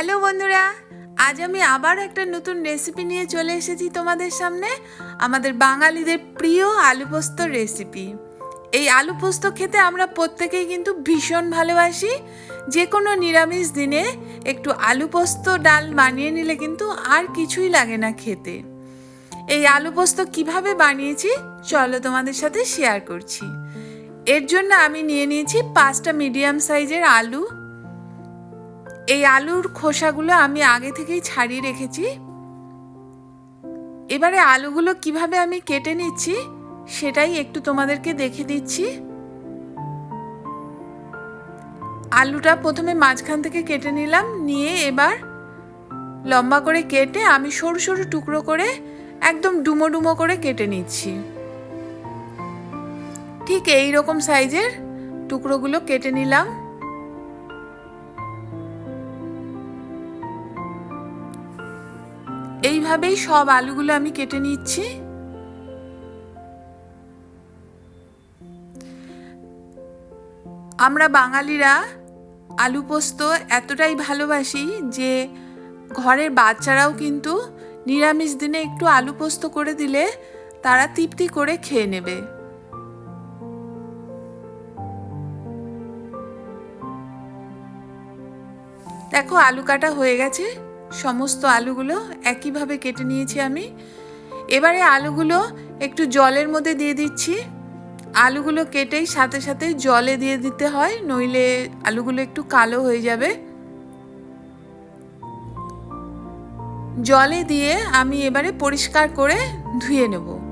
Hello বন্ধুরা, আজ আমি আবার একটা নতুন রেসিপি নিয়ে চলে এসেছি তোমাদের সামনে, আমাদের বাঙালিদের প্রিয় আলু পোস্ত রেসিপি এই আলু পোস্ত খেতে আমরা প্রত্যেকেই কিন্তু ভীষণ ভালোবাসি যে কোনো নিরামিষ দিনে একটু আলু পোস্ত ডাল বানিয়ে নিলে কিন্তু আর কিছুই লাগে না খেতে। এই আলু পোস্ত কীভাবে বানিয়েছি, চলো তোমাদের সাথে শেয়ার করছি। এর জন্য আমি নিয়ে নিয়েছি পাঁচটা মিডিয়াম সাইজের আলু এই আলুর খোসাগুলো আমি আগে থেকেই ছাড়িয়ে রেখেছি। এবারে আলুগুলো কীভাবে আমি কেটে নিচ্ছি, সেটাই একটু তোমাদেরকে দেখে দিচ্ছি। আলুটা প্রথমে মাঝখান থেকে কেটে নিলাম, নিয়ে এবার লম্বা করে কেটে আমি সরু সরু টুকরো করে একদম ডুমো ডুমো করে কেটে নিচ্ছি। ঠিক এই রকম সাইজের টুকরোগুলো কেটে নিলাম। এইভাবেই সব আলুগুলো আমি কেটে নিচ্ছি। আমরা বাঙালিরা আলু পোস্ত এতটাই ভালোবাসি যে ঘরের বাচ্চারাও কিন্তু নিরামিষ দিনে একটু আলু পোস্ত করে দিলে তারা তৃপ্তি করে খেয়ে নেবে। দেখো, আলু কাটা হয়ে গেছে। সমস্ত আলুগুলো একইভাবে কেটে নিয়েছি আমি। এবারে আলুগুলো একটু জলের মধ্যে দিয়ে দিচ্ছি। আলুগুলো কেটেই সাথে সাথে জলে দিয়ে দিতে হয়, নইলে আলুগুলো একটু কালো হয়ে যাবে। জলে দিয়ে আমি এবারে পরিষ্কার করে ধুয়ে নেব।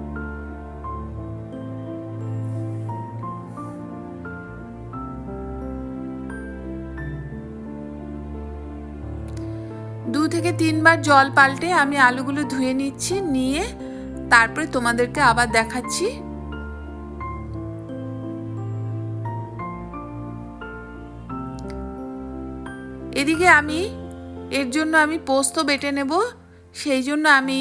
থেকে তিনবার জল পাল্টে আমি আলুগুলো ধুয়ে নিচ্ছি, নিয়ে তারপরে তোমাদেরকে আবার দেখাচ্ছি। এদিকে আমি, এর জন্য আমি পোস্ত বেটে নেব, সেই জন্য আমি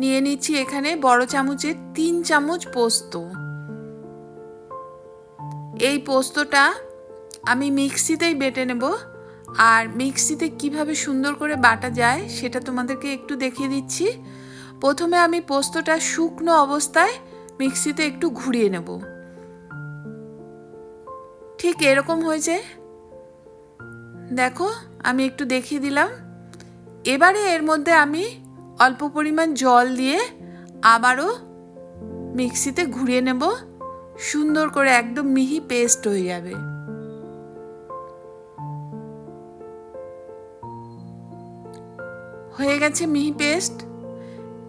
নিয়ে নিচ্ছি এখানে বড় চামচের তিন চামচ পোস্ত। এই পোস্তটা আমি মিক্সিতেই বেটে নেব। আর মিক্সিতে কীভাবে সুন্দর করে বাটা যায় সেটা তোমাদেরকে একটু দেখিয়ে দিচ্ছি। প্রথমে আমি পোস্তটা শুকনো অবস্থায় মিক্সিতে একটু ঘুরিয়ে নেব। ঠিক এরকম হয়েছে। দেখো, আমি একটু দেখিয়ে দিলাম। এবারে এর মধ্যে আমি অল্প পরিমাণ জল দিয়ে আবারও মিক্সিতে ঘুরিয়ে নেব। সুন্দর করে একদম মিহি পেস্ট হয়ে যাবে। হয়ে গেছে মিহি পেস্ট।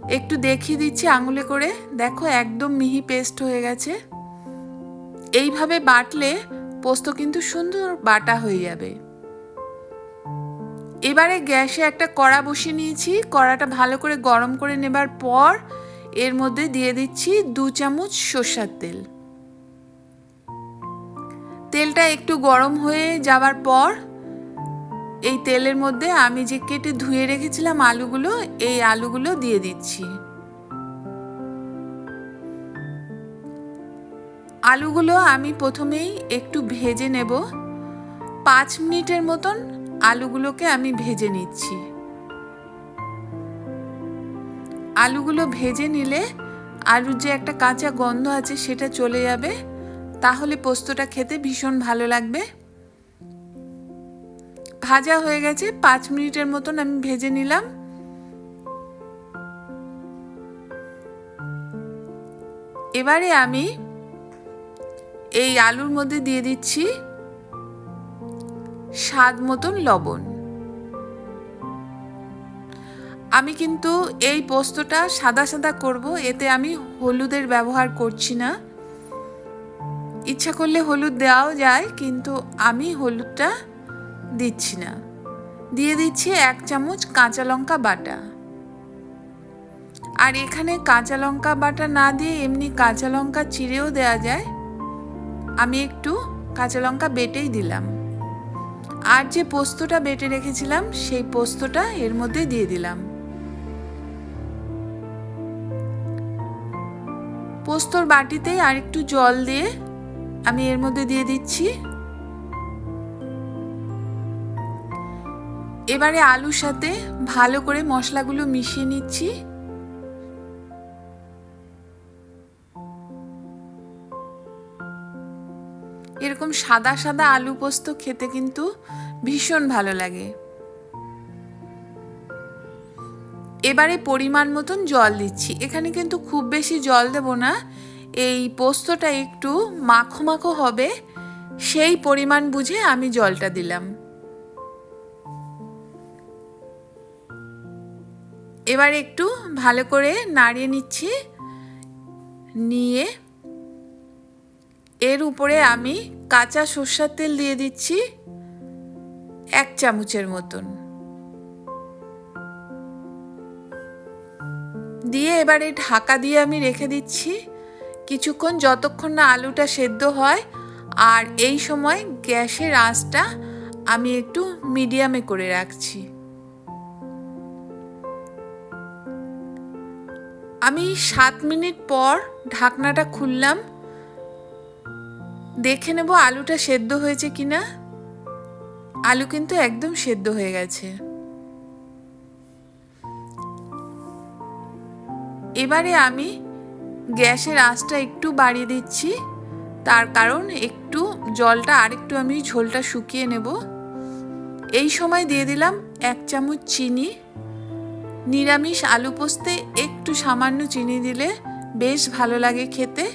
একটু দেখিয়ে দিচ্ছি আঙুলে করে। দেখো একদম মিহি পেস্ট হয়ে গেছে। এইভাবে বাটলে পোস্ত কিন্তু সুন্দর বাটা হয়ে যাবে। এবারে গ্যাসে একটা কড়া বসিয়ে নিয়েছি। কড়াটা ভালো করে গরম করে নেবার পর এর মধ্যে দিয়ে দিচ্ছি দু চামচ সর্ষার তেল। তেলটা একটু গরম হয়ে যাবার পর এই তেলের মধ্যে আমি যে কেটে ধুয়ে রেখেছিলাম আলুগুলো, এই আলুগুলো দিয়ে দিচ্ছি। আলুগুলো আমি প্রথমেই একটু ভেজে নেব। পাঁচ মিনিটের মতন আলুগুলোকে আমি ভেজে নিচ্ছি। আলুগুলো ভেজে নিলে আলুর যে একটা কাঁচা গন্ধ আছে সেটা চলে যাবে। তাহলে পোস্তটা খেতে ভীষণ ভালো লাগবে। ভাজা হয়ে গেছে, পাঁচ মিনিটের মতন আমি ভেজে নিলাম। এবারে আমি এই আলুর মধ্যে দিয়ে দিচ্ছি স্বাদ মতন লবণ। আমি কিন্তু এই পোস্তটা সাদা সাদা করব, এতে আমি হলুদের ব্যবহার করছি না। ইচ্ছা করলে হলুদ দেওয়াও যায়, কিন্তু আমি হলুদটা দিচ্ছি না। দিয়ে দিচ্ছি এক চামচ কাঁচা লঙ্কা বাটা। আর এখানে কাঁচা লঙ্কা বাটা না দিয়ে এমনি কাঁচা লঙ্কা চিড়েও দেওয়া যায়, আমি একটু কাঁচা লঙ্কা বেটেই দিলাম। আর যে পোস্তটা বেটে রেখেছিলাম, সেই পোস্তটা এর মধ্যে দিয়ে দিলাম। পোস্তর বাটিতেই আর একটু জল দিয়ে আমি এর মধ্যে দিয়ে দিচ্ছি। এবারে আলুর সাথে ভালো করে মশলাগুলো মিশিয়ে নিচ্ছি। এরকম সাদা সাদা আলু পোস্ত খেতে কিন্তু ভীষণ ভালো লাগে। এবারে পরিমাণ মতন জল দিচ্ছি। এখানে কিন্তু খুব বেশি জল দেব না। এই পোস্তটা একটু মাখো মাখো হবে। সেই পরিমাণ বুঝে আমি জলটা দিলাম। এবার একটু ভালো করে নাড়িয়ে নিচ্ছি। নিয়ে এর উপরে আমি কাঁচা সর্ষার তেল দিয়ে দিচ্ছি এক চামচের মতন। দিয়ে এবারে ঢাকা দিয়ে আমি রেখে দিচ্ছি। কিছুক্ষণ যতক্ষণ না আলুটা সেদ্ধ হয় আর এই সময় গ্যাসের আঁচটা আমি একটু মিডিয়ামে করে রাখছি। আমি সাত মিনিট পর ঢাকনাটা খুললাম। দেখে নেব আলুটা সেদ্ধ হয়েছে কিনা। আলু কিন্তু একদম সেদ্ধ হয়ে গেছে। এবারে আমি গ্যাসের আঁচটা একটু বাড়িয়ে দিচ্ছি। তার কারণ একটু জলটা আরেকটু আমি ঝোলটা শুকিয়ে নেব। এই সময় দিয়ে দিলাম এক চামচ চিনি। নিরামিষ আলু পোস্তে একটু সামান্য চিনি দিলে বেশ ভালো লাগে খেতে।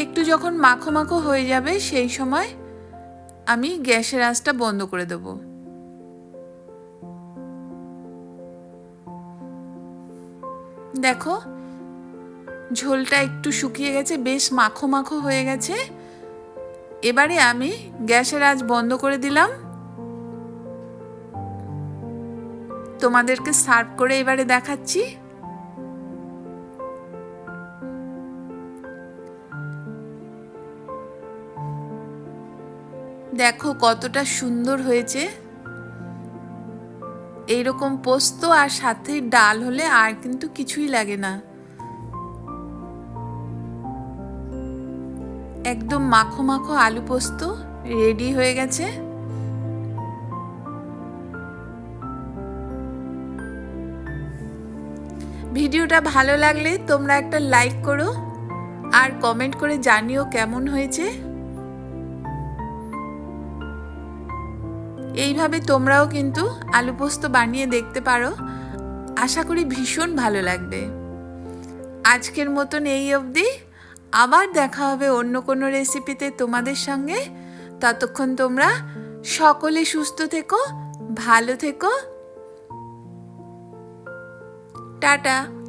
একটু যখন মাখো মাখো হয়ে যাবে, সেই সময় আমি গ্যাসের আঁচটা বন্ধ করে দেব। দেখো, ঝোলটা একটু শুকিয়ে গেছে, বেশ মাখো মাখো হয়ে গেছে। এবারে আমি গ্যাসের আজ বন্ধ করে দিলাম। তোমাদেরকে সার্ভ করে এবারে দেখাচ্ছি। দেখো কতটা সুন্দর হয়েছে। এইরকম পোস্ত আর সাথে ডাল হলে আর কিন্তু কিছুই লাগে না। একদম মাখো মাখো আলু পোস্ত রেডি হয়ে গেছে। ভিডিওটা ভালো লাগলে তোমরা একটা লাইক করো আর কমেন্ট করে জানিও কেমন হয়েছে। এইভাবে তোমরাও কিন্তু আলু পোস্ত বানিয়ে দেখতে পারো। আশা করি ভীষণ ভালো লাগবে। আজকের মতন এই অবধি। আবার দেখা হবে অন্য কোনো রেসিপিতে তোমাদের সঙ্গে। ততক্ষণ তোমরা সকলে সুস্থ থেকো, ভালো থেকো। টাটা।